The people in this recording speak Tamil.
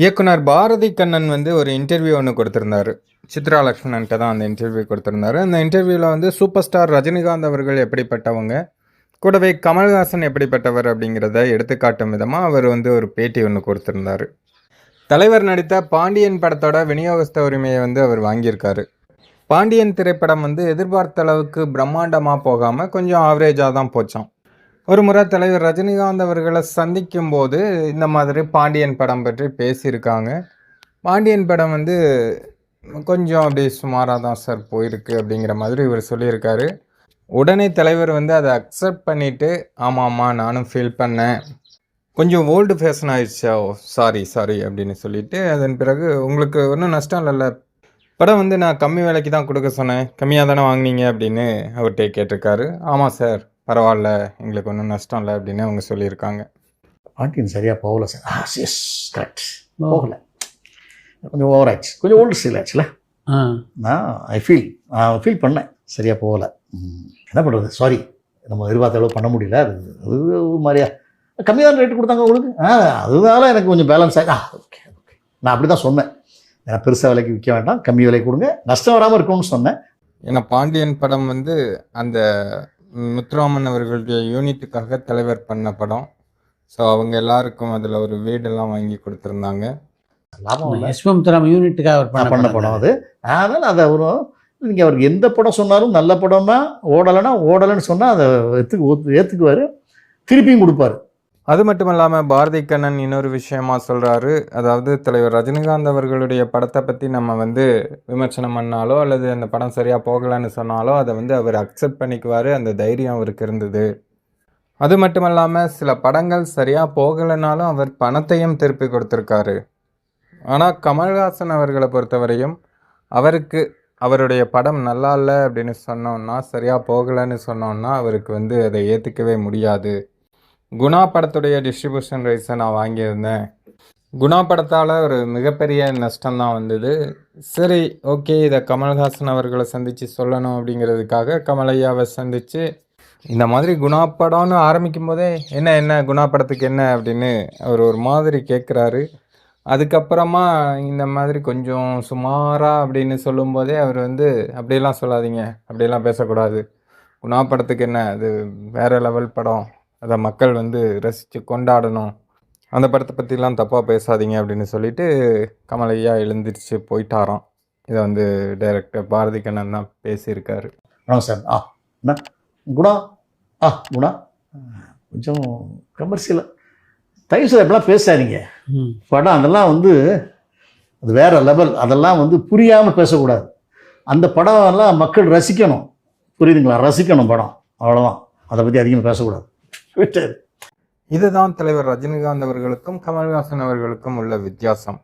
இயக்குனர் பாரதி கண்ணன் வந்து ஒரு இன்டர்வியூ ஒன்று கொடுத்துருந்தாரு. சித்ரா லக்ஷ்மணன்ட்ட தான் அந்த இன்டர்வியூ கொடுத்துருந்தாரு. அந்த இன்டர்வியூவில் வந்து சூப்பர் ஸ்டார் ரஜினிகாந்த் அவர்கள் எப்படிப்பட்டவங்க கூடவே கமல்ஹாசன் எப்படிப்பட்டவர் அப்படிங்கிறத எடுத்துக்காட்டும் விதமாக அவர் வந்து ஒரு பேட்டி ஒன்று கொடுத்துருந்தார். தலைவர் நடித்த பாண்டியன் படத்தோட விநியோகஸ்த உரிமையை வந்து அவர் வாங்கியிருக்காரு. பாண்டியன் திரைப்படம் வந்து எதிர்பார்த்த அளவுக்கு பிரம்மாண்டமாக போகாமல் கொஞ்சம் ஆவரேஜாக தான் போச்சான் ஒரு முறை தலைவர் ரஜினிகாந்த் அவர்களை சந்திக்கும் போது இந்த மாதிரி பாண்டியன் படம் பற்றி பேசியிருக்காங்க. பாண்டியன் படம் வந்து கொஞ்சம் அப்படி சுமாராக தான் சார் போயிருக்கு அப்படிங்கிற மாதிரி இவர் சொல்லியிருக்காரு. உடனே தலைவர் வந்து அதை அக்செப்ட் பண்ணிவிட்டு ஆமாம் ஆமாம் நானும் ஃபீல் பண்ணேன். கொஞ்சம் ஓல்டு ஃபேஷன் ஆயிடுச்சா? சாரி சாரி அப்படின்னு சொல்லிட்டு அதன் பிறகு உங்களுக்கு ஒன்றும் நஷ்டம் இல்லைல்ல. படம் வந்து நான் கம்மி விலைக்கு தான் கொடுக்க சொன்னேன். கம்மியாக தானே வாங்குனீங்க அப்படின்னு அவர்கிட்ட கேட்டிருக்காரு. ஆமாம் சார். பரவாயில்ல எங்களுக்கு ஒன்றும் நஷ்டம் இல்லை அப்படின்னு அவங்க சொல்லியிருக்காங்க. பாண்டியன் சரியாக போகல சார். ஆ எஸ் கரெக்ட் போகல. கொஞ்சம் ஓவர் ஆச்சு கொஞ்சம் ஓல்டு ஸ்டைல் ஆச்சுல ஆ. நான் ஐ ஃபீல் நான் ஃபீல் பண்ணேன். சரியாக போகல. என்ன பண்ணுறது சாரி நம்ம எதிர்பார்த்த அளவு பண்ண முடியல. அது அது ஒரு மாதிரியா. கம்மியான ரேட்டு கொடுத்தாங்க உங்களுக்கு. ஆ அதனால எனக்கு கொஞ்சம் பேலன்ஸ் ஆகி ஆ ஓகே ஓகே நான் அப்படி தான் சொன்னேன். ஏன்னா பெருசாக விலைக்கு விற்க வேண்டாம். கம்மி விலைக்கு கொடுங்க. நஷ்டம் வராமல் இருக்கணும்னு சொன்னேன். ஏன்னா பாண்டியன் படம் வந்து அந்த முத்துராமன் அவர்களுடைய யூனிட்டுக்காக தலைவர் பண்ண படம். ஸோ அவங்க எல்லாருக்கும் அதில் ஒரு வீடெல்லாம் வாங்கி கொடுத்துருந்தாங்க. தரம் யூனிட்டுக்காக அவர் பண்ண பண்ண படம் அது. அதனால் அதை அவரும் நீங்கள் அவருக்கு எந்த படம் சொன்னாலும் நல்ல படம்னா ஓடலைன்னா ஓடலைன்னு சொன்னால் அதை ஏற்றுக்கு ஏற்றுக்குவார் திருப்பியும் கொடுப்பாரு. அது மட்டும் இல்லாமல் பாரதி கண்ணன் இன்னொரு விஷயமா சொல்கிறாரு அதாவது தலைவர் ரஜினிகாந்த் அவர்களுடைய படத்தை பற்றி நம்ம வந்து விமர்சனம் பண்ணாலோ அல்லது அந்த படம் சரியாக போகலைன்னு சொன்னாலோ அதை வந்து அவர் அக்செப்ட் பண்ணிக்குவார். அந்த தைரியம் அவருக்கு இருந்தது. அது மட்டும் இல்லாமல் சில படங்கள் சரியாக போகலைனாலும் அவர் பணத்தையும் திருப்பி கொடுத்துருக்காரு. ஆனால் கமல்ஹாசன் அவர்களை பொறுத்தவரையும் அவருக்கு அவருடைய படம் நல்லா இல்லை அப்படின்னு சொன்னோன்னா சரியாக போகலைன்னு சொன்னோன்னா அவருக்கு வந்து அதை ஏற்றுக்கவே முடியாது. குணா படத்துடைய டிஸ்ட்ரிபியூஷன் ரைட்ஸை நான் வாங்கியிருந்தேன். குணா படத்தால் ஒரு மிகப்பெரிய நஷ்டம் தான் வந்தது. சரி ஓகே இதை கமல்ஹாசன் அவர்களை சந்தித்து சொல்லணும் அப்படிங்கிறதுக்காக கமலையாவை சந்தித்து இந்த மாதிரி குணா படம்னு ஆரம்பிக்கும் போதே என்ன என்ன குணா படத்துக்கு என்ன அப்படின்னு அவர் ஒரு மாதிரி கேட்குறாரு அதுக்கப்புறமா இந்த மாதிரி கொஞ்சம் சுமாராக அப்படின்னு சொல்லும்போதே அவர் வந்து அப்படியெல்லாம் சொல்லாதீங்க அப்படியெல்லாம் பேசக்கூடாது. குணா படத்துக்கு என்ன அது வேற லெவல் படம். அதை மக்கள் வந்து ரசித்து கொண்டாடணும். அந்த படத்தை பற்றிலாம் தப்பாக பேசாதீங்க அப்படின்னு சொல்லிட்டு கமலையா எழுந்திரிச்சு போயிட்டாராம். இதை வந்து டைரக்டர் பாரதி கண்ணன் தான் பேசியிருக்காரு. வணக்கம் சார். ஆ என்ன? குணா? ஆ குணா? கொஞ்சம் கமர்ஷியலாக தயவு செய்து அப்படிலாம் பேசாதீங்க. படம் அதெல்லாம் வந்து அது வேற லெவல் அதெல்லாம் வந்து புரியாமல் பேசக்கூடாது. அந்த படம் எல்லாம் மக்கள் ரசிக்கணும். புரியுதுங்களா? ரசிக்கணும் படம். அவ்வளோதான் அதை பற்றி அதிகமாக பேசக்கூடாது. விட்டது. இதுதான் தலைவர் ரஜினிகாந்த் அவர்களுக்கும் கமல்ஹாசன் அவர்களுக்கும் உள்ள வித்தியாசம்.